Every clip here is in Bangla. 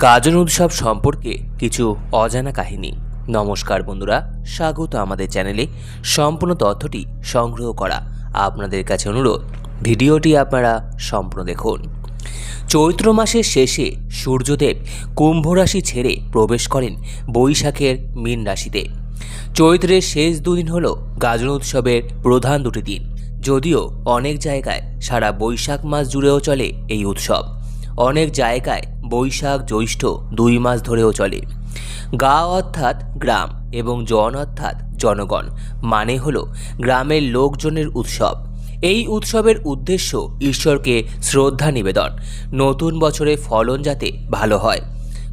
গাজন উৎসব সম্পর্কে কিছু অজানা কাহিনী। নমস্কার বন্ধুরা, স্বাগত আমাদের চ্যানেলে। সম্পূর্ণ তথ্যটি সংগ্রহ করা আপনাদের কাছে অনুরোধ, ভিডিওটি আপনারা সম্পূর্ণ দেখুন। চৈত্র মাসের শেষে সূর্যদেব কুম্ভ রাশি ছেড়ে প্রবেশ করেন বৈশাখের মীন রাশিতে। চৈত্রের শেষ দুদিন হল গাজন উৎসবের প্রধান দুটি দিন। যদিও অনেক জায়গায় সারা বৈশাখ মাস জুড়েও চলে এই উৎসব। অনেক জায়গায় বৈশাখ জ্যৈষ্ঠ দুই মাস ধরেও চলে। গা অর্থাৎ গ্রাম এবং জন অর্থাৎ জনগণ মানে হল গ্রামের লোকজনের উৎসব। এই উৎসবের উদ্দেশ্য ঈশ্বরকে শ্রদ্ধা নিবেদন, নতুন বছরে ফলন যাতে ভালো হয়,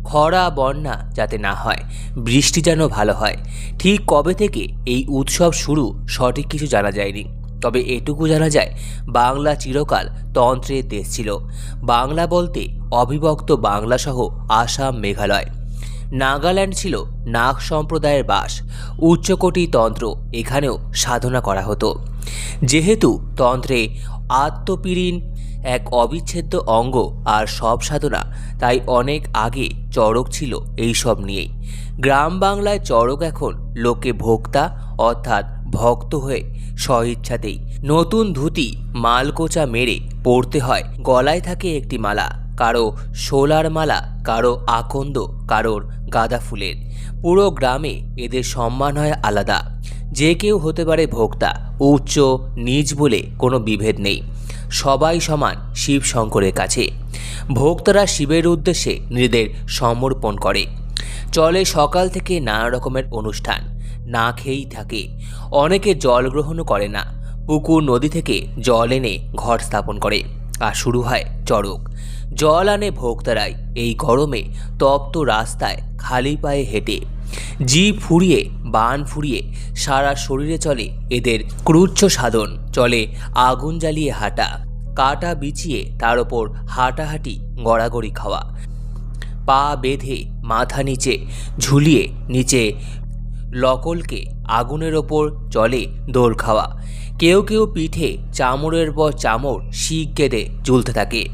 খরা, বন্যা যাতে না হয়, বৃষ্টি যেন ভালো হয়। ঠিক কবে থেকে এই উৎসব শুরু সঠিক কিছু জানা যায়নি। তবে এটুকু জানা যায়, বাংলা চিরকাল তন্ত্রের দেশ ছিল। বাংলা বলতে অবিভক্ত বাংলাসহ আসাম মেঘালয়। নাগাল্যান্ড ছিল নাগ সম্প্রদায়ের বাস, উচ্চকোটি তন্ত্র এখানেও সাধনা করা হতো। যেহেতু তন্ত্রে আত্মপীড়িন এক অবিচ্ছেদ্য অঙ্গ আর সব সাধনা, তাই অনেক আগে চড়ক ছিল এই সব নিয়েই। গ্রাম বাংলায় চড়ক এখন লোকে ভোক্তা, অর্থাৎ ভক্ত হয়ে স্বইচ্ছাতেই নতুন ধুতি মালকোচা মেরে পরতে হয়। গলায় থাকে একটি মালা, কারও শোলার মালা, কারও আকন্দ, কারোর গাঁদা ফুলের। পুরো গ্রামে এদের সম্মান হয় আলাদা। যে কেউ হতে পারে ভোক্তা, উচ্চ, নিজ বলে কোনো বিভেদ নেই। সবাই সমান শিব শঙ্করের কাছে। ভোক্তারা শিবের উদ্দেশ্যে নিজেদের সমর্পণ করে। চলে সকাল থেকে নানা রকমের অনুষ্ঠান। না খেয়েই থাকে। অনেকে জল গ্রহণও করে না। পুকুর, নদী থেকে জল এনে ঘর স্থাপন করে আর শুরু হয় চড়ক। জল আনে ভোক্তারাই। এই গরমে তপ্ত রাস্তায় খালি পায়ে হেঁটে। জিভ ফুরিয়ে, বান ফুরিয়ে সারা শরীরে চলে এদের ক্রুচ্ছ সাধন। চলে আগুন জ্বালিয়ে হাঁটা। কাটা বিছিয়ে তার ওপর হাঁটাহাঁটি, গড়াগড়ি খাওয়া। পা বেঁধে মাথা নিচে ঝুলিয়ে নিচে লকলকে আগুনের ওপর জলে দোল খাওয়া। কেউ কেউ পিঠে চামড়ের পর চামড় শিক কেঁদে ঝুলতে থাকে।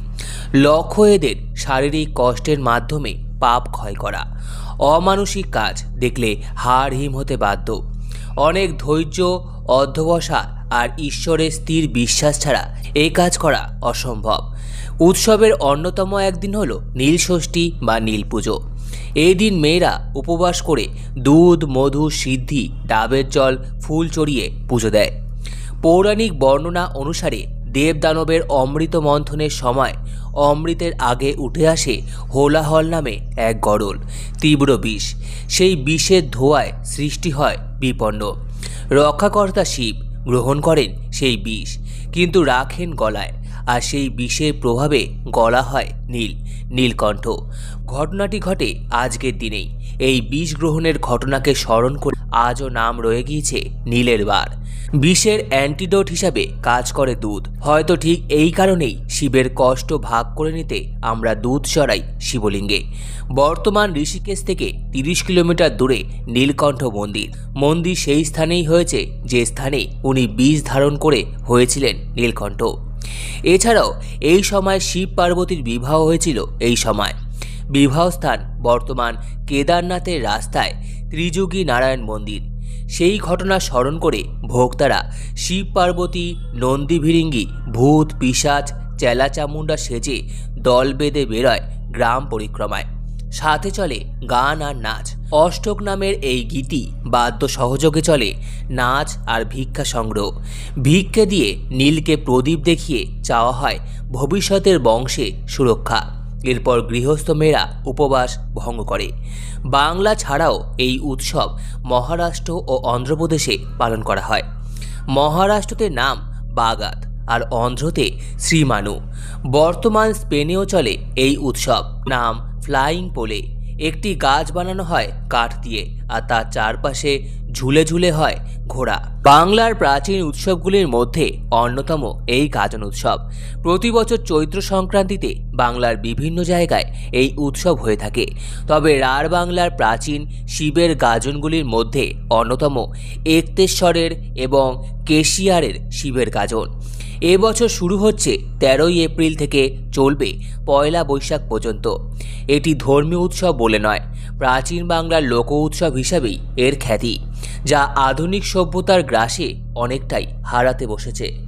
লক্ষ্য এদের শারীরিক কষ্টের মাধ্যমে পাপ ক্ষয় করা। অমানসিক কাজ দেখলে হাড় হিম হতে বাধ্য। অনেক ধৈর্য, অধ্যবসা আর ঈশ্বরের স্থির বিশ্বাস ছাড়া এই কাজ করা অসম্ভব। উৎসবের অন্যতম একদিন হলো নীলষষ্ঠী বা নীল পুজো এই দিন মেয়েরা উপবাস করে দুধ, মধু, সিদ্ধি, ডাবের জল, ফুল চড়িয়ে পুজো দেয়। পৌরাণিক বর্ণনা অনুসারে দেবদানবের অমৃত মন্থনের সময় অমৃতের আগে উঠে আসে হোলাহল নামে এক গরল, তীব্র বিষ। সেই বিষের ধোঁয়ায় সৃষ্টি হয় বিপন্ন। রক্ষাকর্তা শিব গ্রহণ করেন সেই বিষ, কিন্তু রাখেন গলায়, আর সেই বিষের প্রভাবে গলা হয় নীল। নীলকণ্ঠ। ঘটনাটি ঘটে আজকের দিনেই। এই বিষ গ্রহণের ঘটনাকে স্মরণ করে আজও নাম রয়ে গিয়েছে নীলের বার। বিষের অ্যান্টিডোট হিসাবে কাজ করে দুধ। হয়তো ঠিক এই কারণেই শিবের কষ্ট ভাগ করে নিতে আমরা দুধ চড়াই শিবলিঙ্গে। বর্তমান ঋষিকেশ থেকে তিরিশ কিলোমিটার দূরে নীলকণ্ঠ মন্দির। মন্দির সেই স্থানেই হয়েছে যে স্থানে উনি বীজ ধারণ করে হয়েছিলেন নীলকণ্ঠ। এছাড়াও, এই সময় শিব পার্বতীর বিবাহ হয়েছিল এই সময়। বিবাহস্থান বর্তমান কেদারনাথের রাস্তায় ত্রিযুগী নারায়ণ মন্দির। সেই ঘটনা স্মরণ করে ভোক্তারা শিব পার্বতী, নন্দী ভিরিঙ্গি, ভূত পিসাচ চেলা চামুন্ডা সেজে দল বেঁধে বেরোয় গ্রাম পরিক্রমায়। সাথে চলে গান আর নাচ। অষ্টক নামের এই গীতি বাদ্য সহযোগে চলে নাচ আর ভিক্ষা সংগ্রহ। ভিক্ষে দিয়ে নীলকে প্রদীপ দেখিয়ে চাওয়া হয় ভবিষ্যতের বংশে সুরক্ষা। এরপর গৃহস্থ মেয়েরা উপবাস ভঙ্গ করে। বাংলা ছাড়াও এই উৎসব মহারাষ্ট্র ও অন্ধ্রপ্রদেশে পালন করা হয়। মহারাষ্ট্রতে নাম বাগাত আর অন্ধ্রতে শ্রীমানু। বর্তমান স্পেনেও চলে এই উৎসব, নাম ফ্লাইং পোলে। একটি গাছ বানানো হয় কাঠ দিয়ে আর তার চারপাশে ঝুলে ঝুলে হয় ঘোড়া। বাংলার প্রাচীন উৎসবগুলির মধ্যে অন্যতম এই গাজন উৎসব। প্রতি বছর চৈত্র সংক্রান্তিতে বাংলার বিভিন্ন জায়গায় এই উৎসব হয়ে থাকে। তবে রাঢ় বাংলার প্রাচীন শিবের গাজনগুলির মধ্যে অন্যতম একতেশ্বরের এবং কেশিয়ারের শিবের গাজন। এবছর শুরু হচ্ছে তেরোই এপ্রিল থেকে চলবে পয়লা বৈশাখ পর্যন্ত। এটি ধর্মীয় উৎসব বলে নয়, প্রাচীন বাংলার লোক উৎসব হিসাবেই এর খ্যাতি, যা আধুনিক সভ্যতার গ্রাসে অনেকটাই হারাতে বসেছে।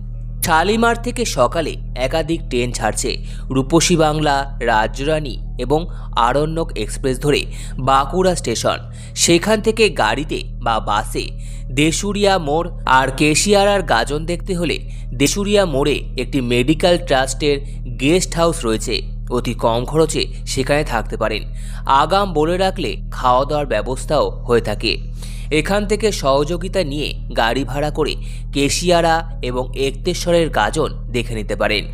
শালিমার থেকে সকালে একাধিক ট্রেন ছাড়ছে। রূপসী বাংলা, রাজরানী এবং আরণ্যক এক্সপ্রেস ধরে বাঁকুড়া স্টেশন। সেখান থেকে গাড়িতে বা বাসে দেশুরিয়া মোড় আর কেশিয়ারার গাজন দেখতে হলে দেশুরিয়া মোড়ে একটি মেডিকেল ট্রাস্টের গেস্ট হাউস রয়েছে। অতি কম খরচে সেখানে থাকতে পারেন। আগাম বলে রাখলে খাওয়া দাওয়ার ব্যবস্থাও হয়ে থাকে। এখান থেকে সহযোগিতা নিয়ে গাড়ি ভাড়া করে কেশিয়ারা এবং একতেশ্বরের গাজন দেখে নিতে পারেন।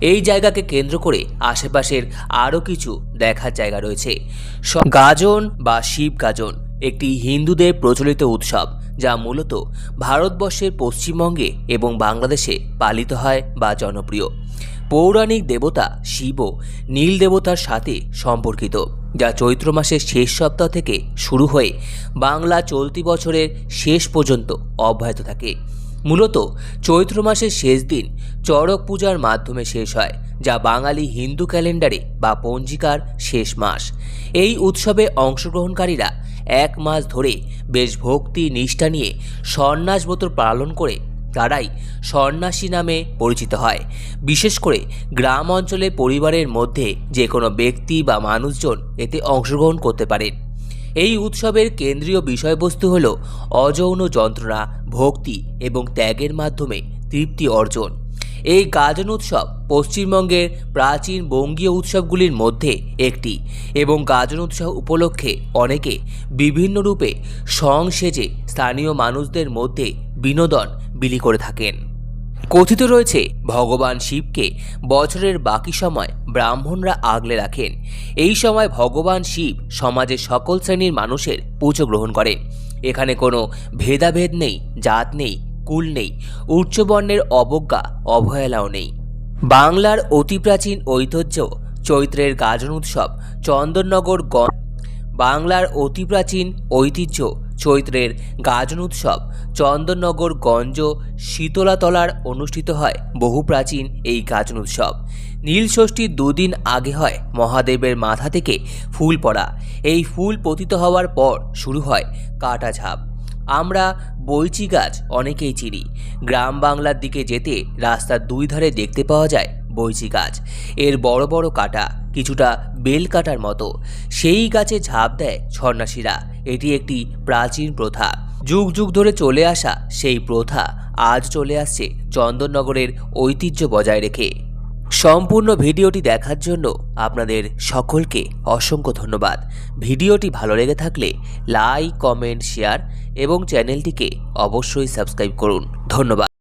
এই জায়গাকে কেন্দ্র করে আশেপাশের আরও কিছু দেখার জায়গা রয়েছে। গাজন বা শিব গাজন একটি হিন্দুদের প্রচলিত উৎসব, যা মূলত ভারতবর্ষের পশ্চিমবঙ্গে এবং বাংলাদেশে পালিত হয় বা জনপ্রিয়। পৌরাণিক দেবতা শিব, নীল দেবতার সাথে সম্পর্কিত, যা চৈত্র মাসের শেষ সপ্তাহ থেকে শুরু হয়ে বাংলা চলতি বছরের শেষ পর্যন্ত অব্যাহত থাকে। মূলত চৈত্র মাসের শেষ দিন চড়ক পূজার মাধ্যমে শেষ হয়, যা বাঙালি হিন্দু ক্যালেন্ডারে বা পঞ্জিকার শেষ মাস। এই উৎসবে অংশগ্রহণকারীরা এক মাস ধরে বেশ ভক্তি নিষ্ঠা নিয়ে সন্ন্যাস ব্রত পালন করে তারাই সন্ন্যাসী নামে পরিচিত হয়। বিশেষ করে গ্রাম অঞ্চলে পরিবারের মধ্যে যে কোনো ব্যক্তি বা মানুষজন এতে অংশগ্রহণ করতে পারেন। এই উৎসবের কেন্দ্রীয় বিষয়বস্তু হল অযৌন যন্ত্রণা, ভক্তি এবং ত্যাগের মাধ্যমে তৃপ্তি অর্জন। এই গাজন উৎসব পশ্চিমবঙ্গের প্রাচীন বঙ্গীয় উৎসবগুলির মধ্যে একটি এবং গাজন উৎসব উপলক্ষে অনেকে বিভিন্ন রূপে সং সেজে স্থানীয় মানুষদের মধ্যে বিনোদন বিলি করে থাকেন। কথিত রয়েছে, ভগবান শিবকে বছরের বাকি সময় ব্রাহ্মণরা আগলে রাখেন। এই সময় ভগবান শিব সমাজের সকল শ্রেণির মানুষের পুজো গ্রহণ করেন। এখানে কোনো ভেদাভেদ নেই, জাত নেই, কুল নেই, উচ্চবর্ণের অবজ্ঞা, অবহেলাও নেই। বাংলার অতি প্রাচীন ঐতিহ্য, চৈত্রের গাজন উৎসব, চন্দননগর বাংলার অতি প্রাচীন ঐতিহ্য চৈত্রের গাজন উৎসব চন্দননগর গঞ্জ শীতলাতলার অনুষ্ঠিত হয় বহু প্রাচীন এই গাজন উৎসব। নীল ষষ্ঠীর দুদিন আগে হয় মহাদেবের মাথা থেকে ফুল পড়া। এই ফুল পতিত হওয়ার পর শুরু হয় কাটা ঝাপ। আমরা বইচি গাছ অনেকেই চিনি। গ্রাম বাংলার দিকে যেতে রাস্তার দুই ধারে দেখতে পাওয়া যায় বইচি গাছ। এর বড় বড় কাটা কিছুটা বেল কাটার মতো। সেই গাছে ঝাঁপ দেয় সন্ন্যাসীরা। এটি একটি প্রাচীন প্রথা। যুগ যুগ ধরে চলে আসা সেই প্রথা আজ চলে আসছে চন্দননগরের ঐতিহ্য বজায় রেখে। সম্পূর্ণ ভিডিওটি দেখার জন্য আপনাদের সকলকে অসংখ্য ধন্যবাদ। ভিডিওটি ভালো লেগে থাকলে লাইক, কমেন্ট, শেয়ার এবং চ্যানেলটিকে অবশ্যই সাবস্ক্রাইব করুন। ধন্যবাদ।